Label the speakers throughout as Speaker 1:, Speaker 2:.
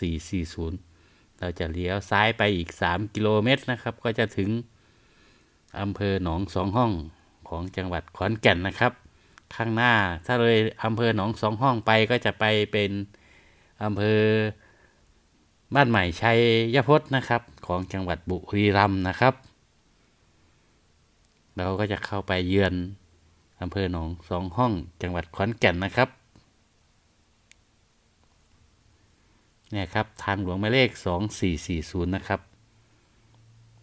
Speaker 1: 440 เราจะเลี้ยวซ้ายไปอีก 3 กิโลเมตรนะครับ ก็จะถึงอำเภอหนองสองห้องของจังหวัดขอนแก่นนะครับ ข้างหน้าถ้าเลยอำเภอหนองสองห้องไปก็จะไปเป็นอำเภอบ้านใหม่ชัยยพจน์นะครับ ของจังหวัดบุรีรัมย์นะครับ เราก็จะเข้าไปเยือนอำเภอหนองสองห้องจังหวัดขอนแก่นนะครับ เนี่ยครับทางหลวงหมายเลข 2440 นะครับ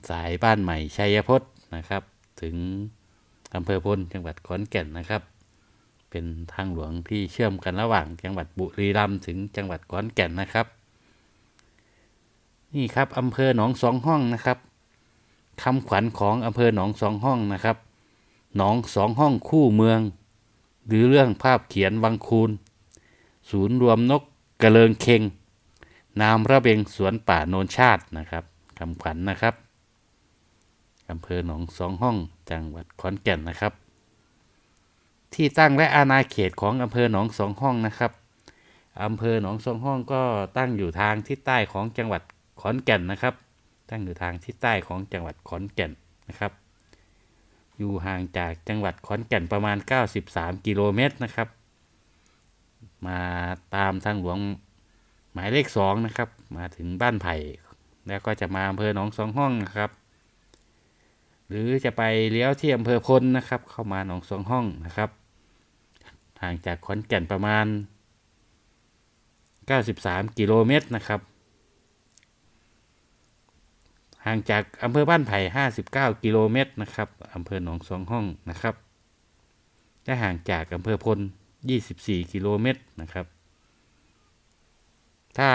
Speaker 1: สายบ้านใหม่ชัยพจน์นะครับ ถึงอำเภอพลจังหวัดขอนแก่นนะครับ เป็นทางหลวงที่เชื่อมกันระหว่างจังหวัดบุรีรัมย์ถึงจังหวัดขอนแก่นนะครับ นี่ครับอำเภอหนองสองห้องนะครับคำขวัญของอำเภอหนองสองห้องนะครับหนองสองห้องคู่เมือง หรือเรื่องภาพเขียนวังคูนศูนย์รวมนกกระเลิงเคง นามระเบงสวนป่าโนนชาตินะครับคำขวัญนะครับอำเภอหนองสองห้องจังหวัดขอนแก่นนะครับ ที่ตั้งและอาณาเขตของอำเภอหนองสองห้องนะครับอำเภอหนองสองห้องก็ตั้งอยู่ทางทิศใต้ของจังหวัดขอนแก่นนะครับ ตั้งอยู่ทางทิศใต้ของจังหวัดขอนแก่นนะครับ อยู่ห่างจากจังหวัดขอนแก่นประมาณ 93 กิโลเมตรนะครับ มาตามทางหลวง มายเลขสองนะครับ มาถึงบ้านไผ่แล้วก็จะมาอำเภอหนองสองห้องนะครับ หรือจะไปเลี้ยวที่อำเภอพลนะครับ เข้ามาหนองสองห้องนะครับห่างจากขอนแก่นประมาณ 93 กิโลเมตรนะครับ ห่างจากอำเภอบ้านไผ่ 59 กิโลเมตรนะครับอำเภอหนองสองห้องนะครับและห่างจากอำเภอพล 24 กิโลเมตรนะครับ ถ้า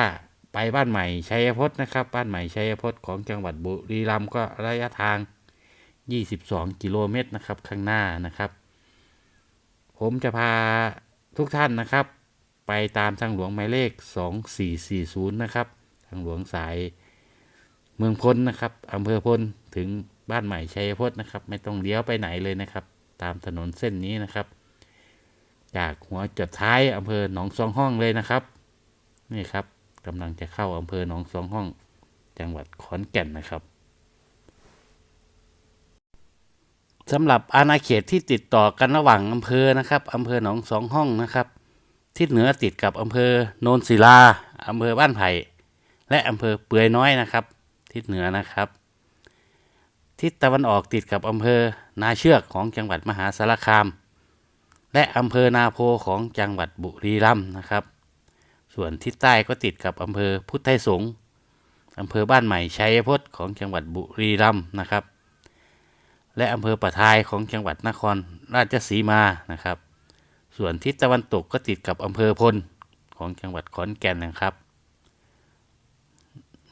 Speaker 1: ไปบ้านใหม่ชัยพจน์นะครับ บ้านใหม่ชัยพจน์ของจังหวัดบุรีรัมย์ก็ระยะทาง 22 กิโลเมตรนะครับ ข้างหน้านะครับ ผมจะพาทุกท่านนะครับ ไปตามทางหลวงหมายเลข 2440 นะครับ ทางหลวงสายเมืองพลนะครับอำเภอพลถึงบ้านใหม่ชัยพจน์นะครับ ไม่ต้องเลี้ยวไปไหนเลยนะครับ ตามถนนเส้นนี้นะครับ จากหัวจดท้ายอำเภอหนองสองห้องเลยนะครับ นี่ครับ กำลังจะเข้าอำเภอหนองสองห้อง จังหวัดขอนแก่นนะครับสำหรับอาณาเขตที่ติดต่อกันระหว่างอำเภอนะครับอำเภอหนองสองห้องนะครับ ทิศเหนือติดกับอำเภอโนนศิลาอำเภอบ้านไผ่และอำเภอเปือยน้อยนะครับ ทิศเหนือนะครับ ทิศตะวันออกติดกับอำเภอนาเชือกของจังหวัดมหาสารคาม และอำเภอนาโพของจังหวัดบุรีรัมย์นะครับ ส่วนทิศใต้ก็ติดกับอำเภอพุทธไทยสงฆ์อำเภอบ้านใหม่ชัยพจน์ของจังหวัดบุรีรัมย์นะครับ และอำเภอปะทายของจังหวัดนครราชสีมานะครับ ส่วนทิศตะวันตกก็ติดกับอำเภอพลของจังหวัดขอนแก่นนะครับ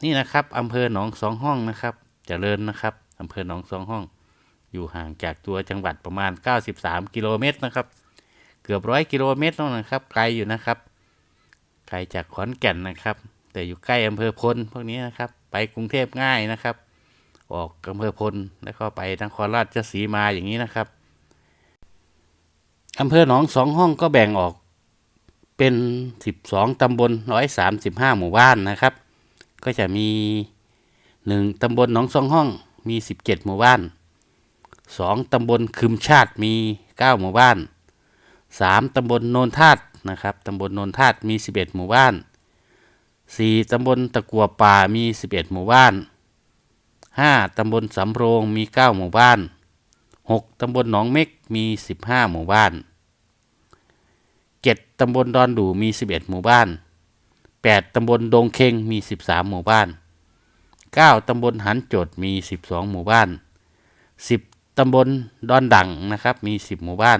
Speaker 1: นี่นะครับอำเภอหนองสองห้องนะครับจเจริญนะครับอำเภอหนองสองห้อง อยู่ห่างจากตัวจังหวัดประมาณ 93 กิโลเมตรนะครับ เกือบร้อยกิโลเมตรแล้วนะครับ ไกลอยู่นะครับ ไกลจากขอนแก่นนะครับ แต่อยู่ใกล้อำเภอพลพวกนี้นะครับ ไปกรุงเทพง่ายนะครับ ออกอำเภอพลแล้วก็ไปนครราชสีมาอย่างนี้นะครับอำเภอหนองสองห้องก็แบ่งออกเป็น 12 ตำบล 135 หมู่บ้านนะครับ ก็จะมี 1 ตำบลหนองสองห้องมี 17 หมู่บ้าน 2 ตำบลคืมชาติมี 9 หมู่บ้าน 3 ตำบลโนนธาตุนะครับตำบลโนนธาตุมี 11 หมู่บ้าน 4 ตำบลตะกัวป่ามี 11 หมู่บ้าน 5 ตำบลสำโรงมี 9 หมู่บ้าน 6 ตำบลหนองเม็กมี 15 หมู่บ้าน 7 ตำบลดอนดูมี 11 หมู่บ้าน 8 ตำบลดงเคงมี 13 หมู่บ้าน 9 ตำบลหันโจดมี 12 หมู่บ้าน 10 ตำบลดอนดังนะครับมี 10 หมู่บ้าน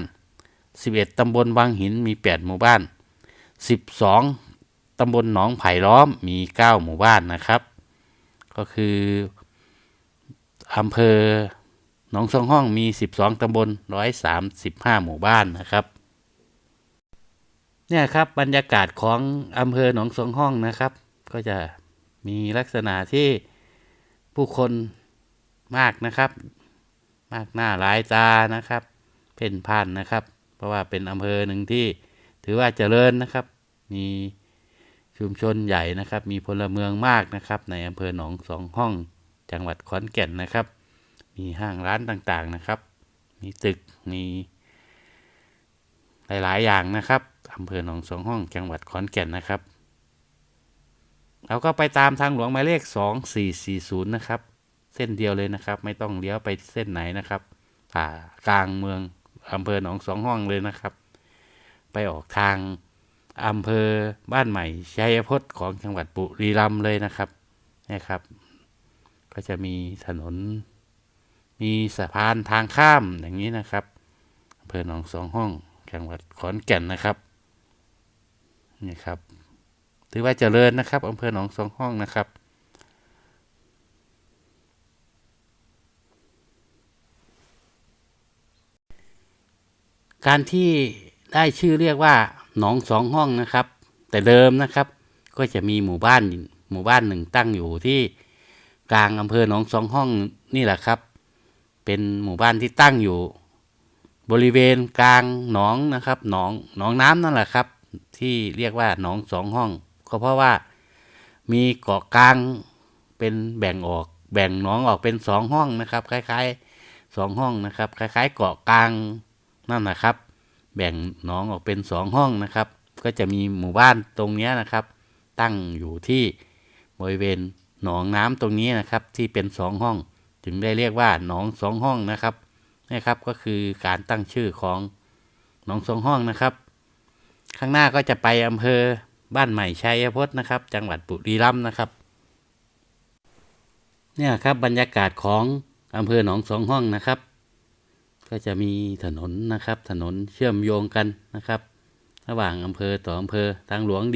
Speaker 1: 11 ตำบลวังหินมี 8 หมู่บ้าน 12 ตำบลหนองไผ่ล้อมมี 9 หมู่บ้านนะครับ ก็คืออำเภอหนองสองห้องมี 12 ตำบล 135 หมู่บ้านนะครับ เนี่ยครับบรรยากาศของอำเภอหนองสองห้องนะครับ ก็จะมีลักษณะที่ผู้คนมากนะครับ มากหน้าหลายตานะครับ เพ่นพ่านนะครับ เพราะว่าเป็นอำเภอหนึ่งที่ถือว่าเจริญนะครับ มีชุมชนใหญ่นะครับ มีพลเมืองมากนะครับ ในอำเภอหนองสองห้อง จังหวัดขอนแก่นนะครับ มีห้างร้านต่างๆนะครับ มีตึก มีหลายๆอย่างนะครับอำเภอหนองสองห้อง จังหวัดขอนแก่นนะครับ เราก็ไปตามทางหลวงหมายเลข 2440 นะครับ เส้นเดียวเลยนะครับ ไม่ต้องเลี้ยวไปเส้นไหนนะครับ ผ่ากลางเมือง อำเภอหนองสองห้องเลยนะครับ ไปออกทางอำเภอบ้านใหม่ชัยพจน์ของจังหวัดบุรีรัมย์เลยนะครับนะครับ ก็จะมีถนน มีสะพานทางข้ามอย่างนี้นะครับอำเภอหนองสองห้อง จังหวัดขอนแก่นนะครับนี่ครับถือว่าเจริญนะครับอำเภอหนองสองห้องนะครับ การที่ได้ชื่อเรียกว่าหนองสองห้องนะครับ แต่เดิมนะครับ ก็จะมีหมู่บ้านหมู่บ้านหนึ่งตั้งอยู่ที่กลางอำเภอหนองสองห้องนี่แหละครับ เป็นหมู่บ้านที่ตั้งอยู่ บริเวณกลางหนองนะครับหนองหนองน้ำนั่นแหละครับ ที่เรียกว่าหนองสองห้อง ก็เพราะว่ามีเกาะกลางเป็นแบ่งออกแบ่งหนองออกเป็นสองห้องนะครับ คล้ายๆสองห้องนะครับ คล้าย ๆ เกาะกลาง นั่นนะครับ แบ่งหนองออกเป็นสองห้องนะครับ ก็จะมีหมู่บ้านตรงนี้นะครับ ตั้งอยู่ที่บริเวณหนองน้ำตรงนี้นะครับ ที่เป็นสองห้อง ถึงได้เรียกว่าหนองสองห้องนะครับนะครับก็คือการตั้งชื่อของหนองสองห้องนะครับ ข้างหน้าก็จะไปอำเภอบ้านใหม่ชัยพจน์นะครับ จังหวัดบุรีรัมย์นะครับเนี่ยครับบรรยากาศของอำเภอหนองสองห้องนะครับ ก็จะมีถนนนะครับ ถนนเชื่อมโยงกันนะครับ ระหว่างอำเภอต่ออำเภอทางหลวงดี